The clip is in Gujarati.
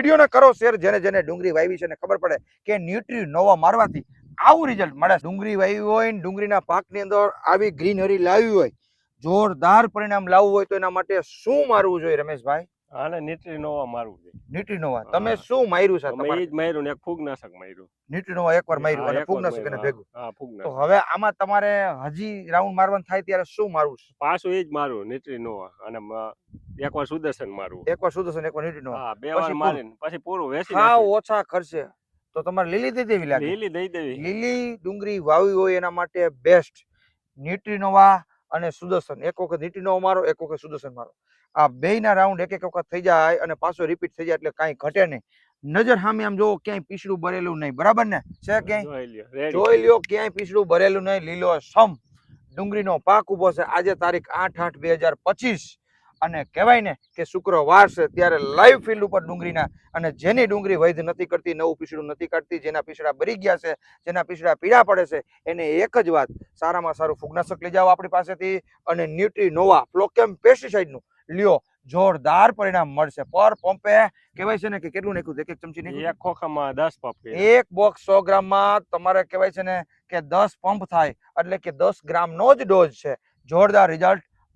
વિડીયોને કરો શેર જેને જેને ડુંગળી વાવી છે ખબર પડે કે ન્યુટ્રી નોવા મારવાથી આવું રિઝલ્ટ મળે. ડુંગળી વાવી હોય ડુંગળીના પાકની અંદર આવી ગ્રીનરી લાવી હોય જોરદાર પરિણામ લાવવું હોય તો એના માટે શું મારવું જોઈએ રમેશભાઈ? આને નીટરી મારવું છે ન્યુટ્રી તમે શું માર્યું છે? જ માર્યું ને ફૂગનાશક માર્યું. ન્યુટ્રી એકવાર માર્યું અને ફૂગનાશક એને ભેગું. હા, તો હવે આમાં તમારે હજી રાઉન્ડ મારવાનું થાય ત્યારે શું મારવું છે? પાછું એ જ મારવું નીટરી નોવા. અને એકવાર સુદર્શન મારું. એકવાર સુદર્શન એકવાર નોવા. હા બે વાર. મારીને પછી પૂરું વેચી હા ઓછા ખર્ચે. તો તમારે લીલી દઈ દેવી લાગે. લીલી દઈ દેવી. લીલી ડુંગળી વાવી હોય એના માટે બેસ્ટ ન્યુટ્રીનોવા અને સુદર્શન એક વખત નીટીનો મારો એક વખત સુદર્શન મારો. આ બેયના રાઉન્ડ એક એક વખત થઈ જાય અને પાછો રિપીટ થઈ જાય એટલે કાંઈ ઘટે નહીં. નજર સામે આમ જોવો ક્યાંય પીસડું ભરેલું નહીં. બરાબર ને? છે ક્યાંય જોઈ લ્યો ક્યાંય પીસડું ભરેલું નહીં. લીલો સમ ડુંગળીનો પાક ઊભો છે. આજે તારીખ આઠ આઠ બે હજાર પચીસ. અને કહેવાય ને કે શુક્રવાર છે ત્યારે લાઈવ ફિલ્ડ ઉપર ડુંગળીના અને જેની ડુંગળી વૈધ નથી કરતી નવું પીસડું નથી કાઢતી જેના પીસડા બરી ગયા છે જેના પીસડા પીડા પડે છે એને એક જ વાત સારામાં સારું ફૂગનાશક લઈ જાઓ આપણી પાસેથી અને ન્યુટ્રીનોવા ફ્લોકેમ પેસ્ટિસાઇડનું. લ્યો જોરદાર પરિણામ મળશે. પર પંપે કહેવાય છે ને કે કેટલું નાખ્યું? એક એક ચમચી નાખ્યું? એક ખોખામાં દસ પંપ એક બોક્સ સો ગ્રામમાં તમારે કહેવાય છે ને કે દસ પંપ થાય એટલે કે દસ ગ્રામનો જ ડોઝ છે. જોરદાર રિઝલ્ટ